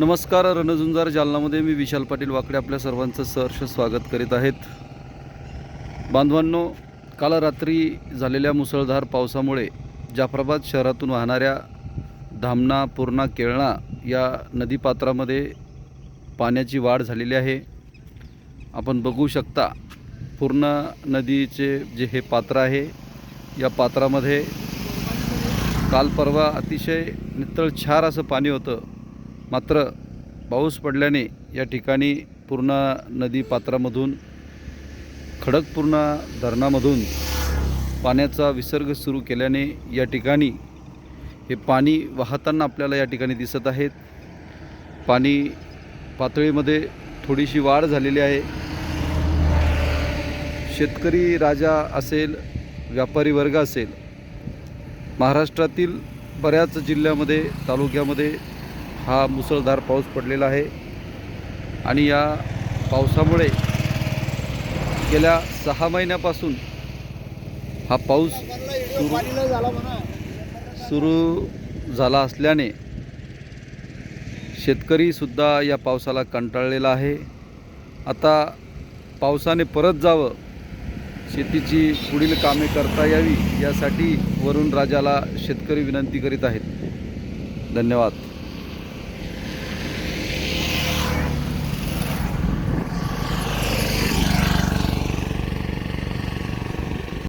नमस्कार रणझुंजार जालनामध्ये मी विशाल पाटील वाकडे आपल्या सर्वांचं सहर्ष स्वागत करीत आहेत. बांधवांनो काल रात्री झालेल्या मुसळधार पावसामुळे जाफराबाद शहरातून वाहणाऱ्या धामणा पूर्णा केळणा या नदीपात्रामध्ये पाण्याची वाढ झालेली आहे. आपण बघू शकता पूर्ण नदीचे जे हे पात्र आहे या पात्रामध्ये काल परवा अतिशय नितळछार असं पाणी होतं. मात्र पाऊस पडल्याने या ठिकाणी पूर्ण नदी पात्रामधून खडकपूर्णा धरणामधून पाण्याचा विसर्ग सुरू केल्याने या ठिकाणी हे पाणी वाहताना आपल्याला या ठिकाणी दिसत आहेत. पाणी पातळीमध्ये थोडीशी वाढ झालेली आहे. शेतकरी राजा असेल व्यापारी वर्ग असेल महाराष्ट्रातील बऱ्याच जिल्ह्यामध्ये तालुक्यामध्ये हा मुसळधार पाऊस पडलेला आहे. आणि या पावसामुळे गेल्या सहा महिन्यापासून हा पाऊस सुरू सुरू झाला असल्याने शेतकरीसुद्धा या पावसाला कंटाळलेला आहे. आता पावसाने परत जावं शेतीची पुढील कामे करता यावी यासाठी वरुण राजाला शेतकरी विनंती करीत आहेत. धन्यवाद.